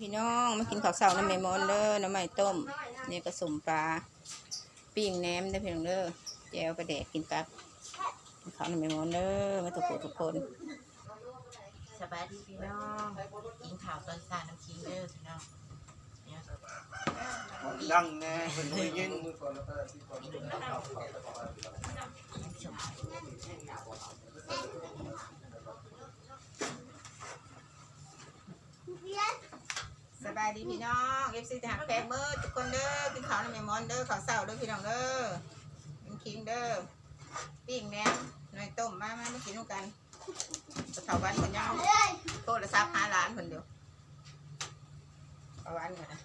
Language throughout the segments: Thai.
พี่น้องมากินข้าวเช้าน้ำแม่มอนเด้อน้ำใหม่ต้มนี่ก็สมปลาปิ้งแหนมเด้อพี่น้องเด้อแจวปลาแดกกินกับกินข้าวน้ำแม่มอนเด้อมาทุกคนทุกคนสบายดีพี่น้องกินข่าวตอนสายน้ำคิงเด้อพี่น้องเนี่ยดังแน่เพิ่นได้ยิน สบายดีพี่น้องเอฟซีทหารแฟนเมอร์ทุกคนเด้อกินข้าวน้ำแม่มอนเด้อข้าวเช้าเด้อพี่น้องเด้อกินคิงเด้อปิ้งแหนมหน่อยต้มมามามากินด้วยกันกระเถาวันคนยังโทรศัพท์หาร้านคนเดียวเอาวันก่อนนะ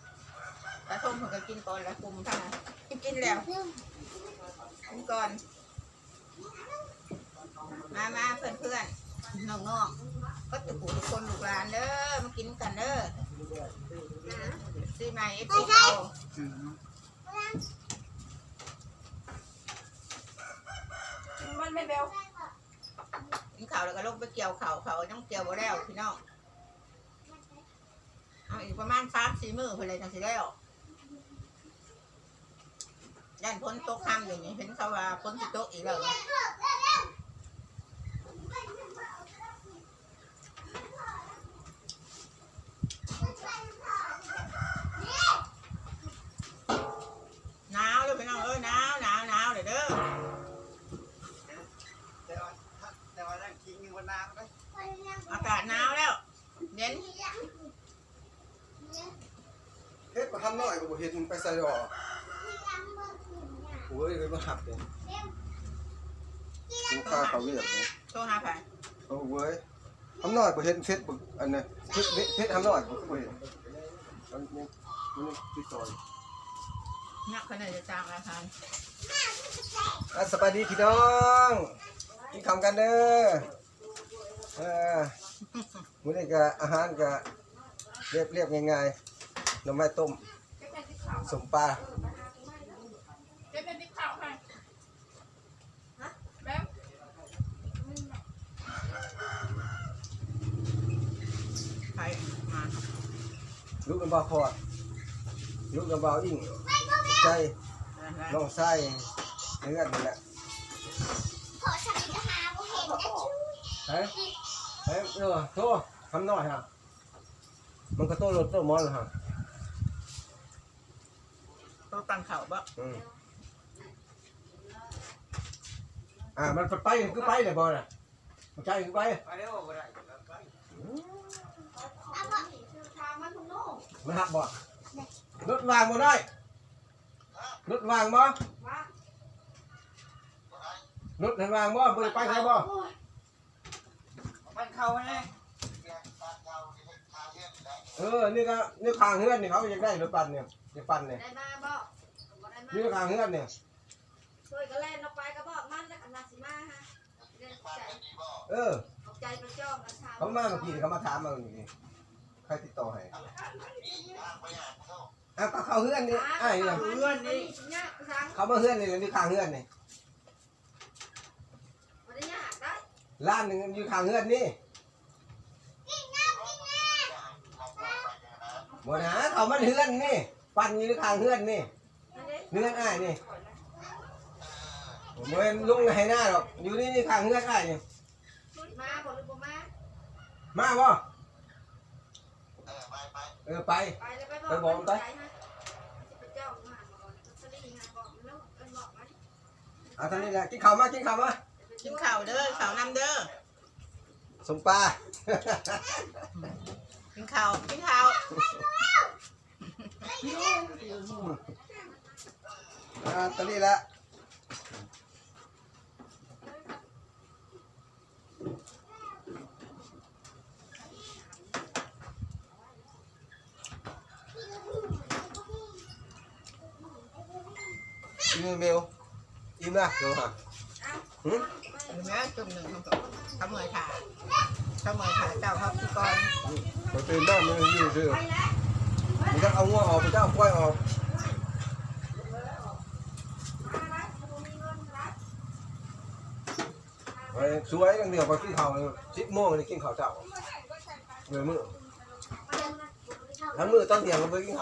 ปลาส้มผมก็กินก่อนแล้วกลุ่มท่านนะกินแล้วกินก่อน มามาเพื่อนเพื่อนน้องๆก็ตุกทุกคนลูกหลานเด้อมากินกันเด้อ ซื้อใหม่เอฟซีเก่ามันไม่เบลกินข้าวแล้วก็ลงไปเกี่ยวข้าวเขาต้องเกี่ยวบ่แล้วพี่น้องเอาอีกประมาณสามสี่มือเพื่อเลยจังสิแล้วย่านพ้นตกค่ำอย่างนี้เห็นเขาว่าพ้นสิตกอีกแล้ว ใส่ดอกโอ้ยเลยมาหักเลยลูกค้าเขาเรียกเลยโทรหาไผโอ้เว้ยทำหน่อยบ่เฮ็ดเฟซบุ๊กอันน่ะเฮ็ดเฮ็ดทำหน่อยบ่บ่เฮ็ดอันนี้มันติดต่อนักขนาดจะจ้างราคาอะสบายดีพี่น้องกินข้าวกันเด้อเออมื้อนี้ก็อาหารก็เรียบเรียบง่ายๆหน่อไม้ต้ม สมปลาเจ๊เป็นติ๊กข้าวใครแบมใครมาลูกน้ำบ่าวพอดลูกน้ำบ่าวอิ่งใจน้องไส้เนื้อนี่แหละเฮ้ยเฮ้ยเออโตทำหน่อยฮะมันก็โตรถโตมอนฮะ โทรตังเข่าบ่อืมอ่ามันไปคือไปเลยบอลน่ะมันใจคือไปไปเร็วบ่ได้ไปมันหักบ่รถวางบ่ได้รถวางบ่รถหันวางบ่บ่ได้ไปใครบ่มันเข้าแน่เออนี่ก็นี่ข้างเฮือนนี่เขาอยากได้รถปั่นเนี่ย อยากปั่นเนี่ยได้มาบอกบ่ได้มานี่ข้างเฮือนเนี่ยช่วยก็แล่นออกไปก็บอกมันแล้วกันนาสิมาฮะเรื่องใจเออเอาใจไปจ้องกันชาวเขามาเมื่อกี้เขามาถามมาเมื่อกี้ใครติดต่อให้อะก็เข้าเฮือนนี่ไอ้เนี่ยเพื่อนนี่ยากสังเขามาเฮือนนี่นี่ข้างเฮือนนี่บ่ได้ยากได้ร้านหนึ่งอยู่ข้างเฮือนนี่บ่นะเขามันเฮือนนี่ ปั่นอยู่ในข้างเฮือนนี่นั่นเด้เฮือนอ้ายนี่บ่เป็นลุงให้หน้าหรอกอยู่นี่นี่ข้างเฮือนอ้ายนี่มาบ่หรือบ่มา มาบ่เออไปไปแล้วไปไปบอกมันไปใจฮะไปจ้องมาบอกสลีฮะบอกมันแล้วเอิ้นบอกมันเอาทางนี้แหละกินข้าวมากินข้าวมากินข้าวเด้อข้าวน้ำเด้อสมปลากินข้าวกินข้าว อ่าตอนนี้ละอีเมลอีเมลเดี๋ยวฮะหืมเนื้อจุ่มหนึ่งขโมยขาขโมยขาเจ้าเขาคือก่อนมันเป็นบ้านมันอยู่ซื่อมันจะเอางัวออกมันจะ เอากล้วยออกไปสวยอย่างเดียวไปกินข้าวสิบโมงนี่กินข้าวเจ้าเลยมื้อเทั้งมือต้องเถียงกันไปกิน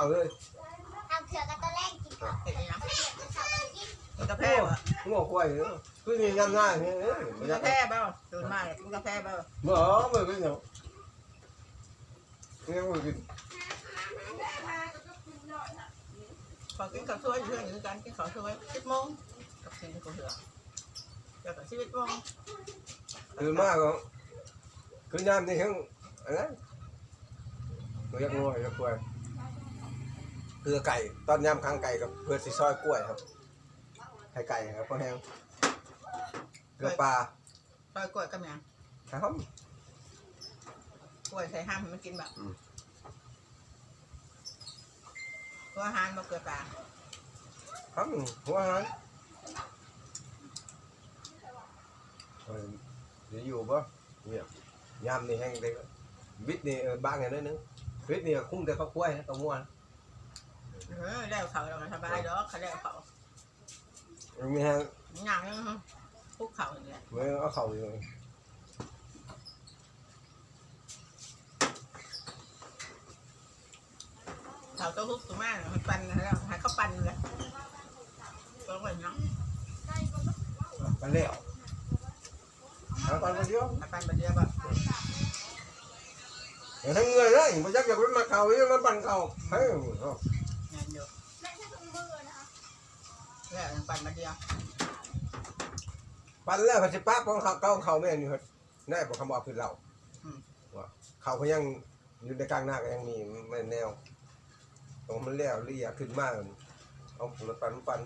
ข้าวเลยทำเถื่อกันตอนแรกกินก่อนเห็นยังเถื่อกันสาวกันกินกินกาแฟบ่งัวควายเนาะคือมีน้ำหน้าเนี่ยเอ้ยกิไม่นได้กาแฟเปล่าตื่นมาเลยกินกาแฟเปล่าบ่บ่กินเนาะเนี่ยบ่กินพอกินข้าวถ้วยเพื่อนอยู่ด้วยกันกินข้าวถ้วยสิบโมงกับกินก๋วยเตี๋ยวเดี๋ยวกับชีวิตโมงคือมากก็คือยามนี่ทั้งอะไรตัวยักษ์งัวยักษ์ควายเกลือไก่ตอนยามค้างไก่กับเพื่อสิซอยกล้วยครับไข่ไก่ครับพ่อแห้งเกลือปลาซอยกล้วยกับหยังครับกล้วยใส่ห้ามให้มันกินแบบ อืมตัวอาหารมาเกิดปลาครับหัวอาหารเออเดี๋ยวอยู่ปะเนี่ยยามนี่แห้งเด็กวิทย์นี่เออบ้างอย่างนั้นนึงวิทย์นี่คุ้มแต่ข้าวกล้วยนะตัวม้วนเออแล้วเขาเราก็สบายดอกเขาแล้วเขามีแห้งหนังพุกเขาอย่างเงี้ยไม่เอาเข่าอยู่ เขาตัวพุกตัวมากมันปั่นแล้วให้เขาปั่นเลยก็เหมือนเนาะไปแล้วทางตอนไปเดียวให้ปั่นไปเดียวแบบเดี๋ยวทั้งเงยเลยมันยักอยากไปมาเข่าอีกมันปั่นเข่าเฮ้ยเอางานเยอะไม่ใช่ถุงมือนะคะแล้วปั่นมาเดียวปั่นแล้วพัชป้าของเขาเก้าเขาไม่เห็นอยู่ครับได้บอกคำบอกคือเราว่าเขาเขายังอยู่ในกลางหน้าก็ยังมีไม่แนว ตรงมันแล้วเรียากขึ้นมากเอารถปั่นปัน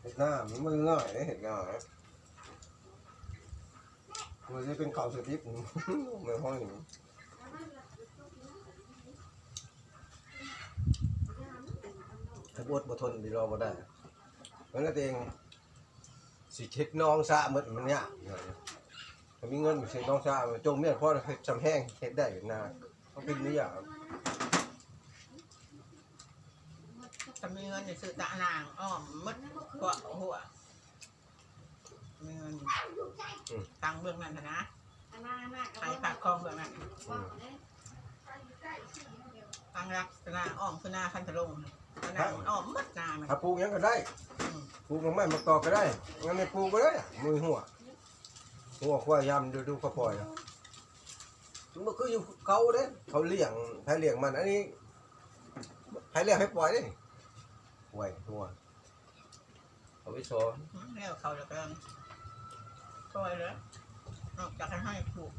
เห็นหน้ามันมือง่ายเห็นง่ายมันจะเป็นเขาสติ๊กเหมือนห้องนี้ถ้าบวดบ่ทนดีรอบ่ได้มันก็เอง สิเช็ดน้องซะหมดมันเนี่ยถ้ามีเงินสิน้องซะจงเมียนพอเฮ็ดจำแห้งเฮ็ดได้นะต้องเป็นนี่อย่างถ้ามีเงินจะซื้อตะนางอ้อมมัดกว่าหัวมีเงินตังเบื้องนั้นนะอันนั้นน่ะขายปากคลองเบื้องนั้นอืมตังรักตะนาอ้อมคือนาคันทะลงตะนางอ้อมมัดนามันถ้าปลูกหยังก็ได้ป ลูกมันไม่มาตอกก็ได้งั้นไม่ปลูกก็ได้มือหัว หัวควายยำดูดูเขาปล่อยนะมันก็คืออยู่เขาเด้เขาเลี้ยงให้เลี้ยงมันอันนี้ให้เลี้ยงให้ปล่อยเด้ไว้หัวเอาไว้สอนแล้วเขาจะกำลังช่วยเลยนอกจากให้ปลูก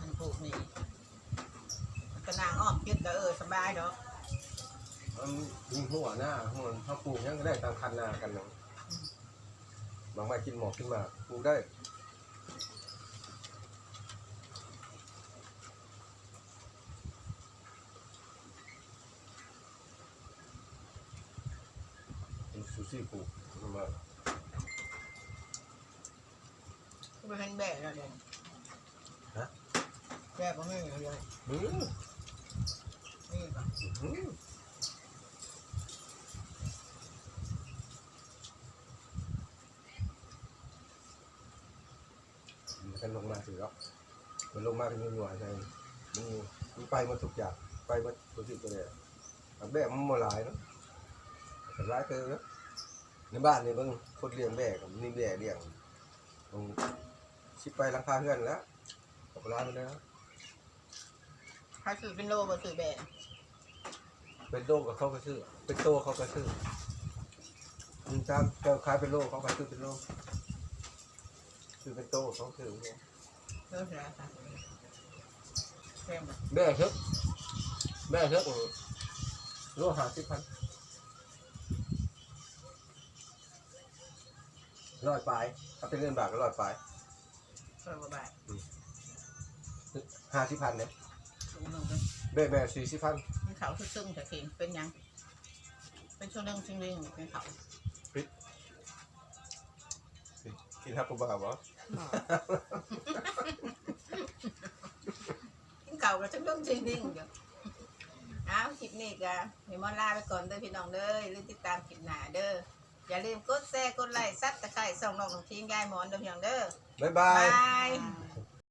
มันปลูกนี่ตะนางอ้อมคิดก็เออสบายดอก มันยิงหัวหน้าหัวถ้าปลูกยังก็ได้ตามคันนากันเนาะบางไม้กินหมอกขึ้นมาปลูกได้ซูซี่ปลูกขึ้นมาก็เป็นแบะแล้วเลยแบะก็ไม่มีเลยอืมนี่ก็อืมมันกัน ลงมาถือแล้วมันลงมาเป็นหัวใจมันมันไปหมาทุกอย่างไปหมาทุกสิ่งตัวเลยอะแบบมันมาหลายเนาะแต่หลายเกินเนาะในบ้านนี่เบิ่งคนเลี้ยงแบกับนี่แบเลี้ยงตรงชิบไปหลังคาเพื่อนแล้วตกร้านไปแล้วถ้าซื้อเป็นโลก็ซื้อแบะเป็นโลกับเขาก็ซื้อเป็นโตเขาก็ซื้อมันตามเจ้าขายเป็นโลเขาก็ซื้อเป็นโล ซื้อเป็นโตเขาซื้อเป็นโลเลิกแล้วค่ะแพงแบบแม่เช็คแม่เช็คโลหาสิบพันร้อยปลายถ้าเป็นเงินบาทก็ร้อยปลายเออบ่บาทห้าสิบพันเนี่ยถุงหนึ่งเป็นแม่แม่สี่สิบพันเป็นเขาคือซึ่งแต่เข่งเป็นหยัง เป็นช่วงเรื่องชิงเรื่องเป็นเขา กินทับกูบ้าบ่กินเก่ากับช่วงเรื่องชิงเรื่องอยู่อ้าวคลิปนี้ก็เดี๋ยวมอนลาไปก่อนเด้อพี่น้องเด้อหรือติดตามคลิปหน้าเด้ออย่าลืมกดแชร์กดไลค์ซับตะไคร้ส่องน้องน้องคิงยายหมอนเด้อพี่น้องเด้อบ๊ายบาบยายอืม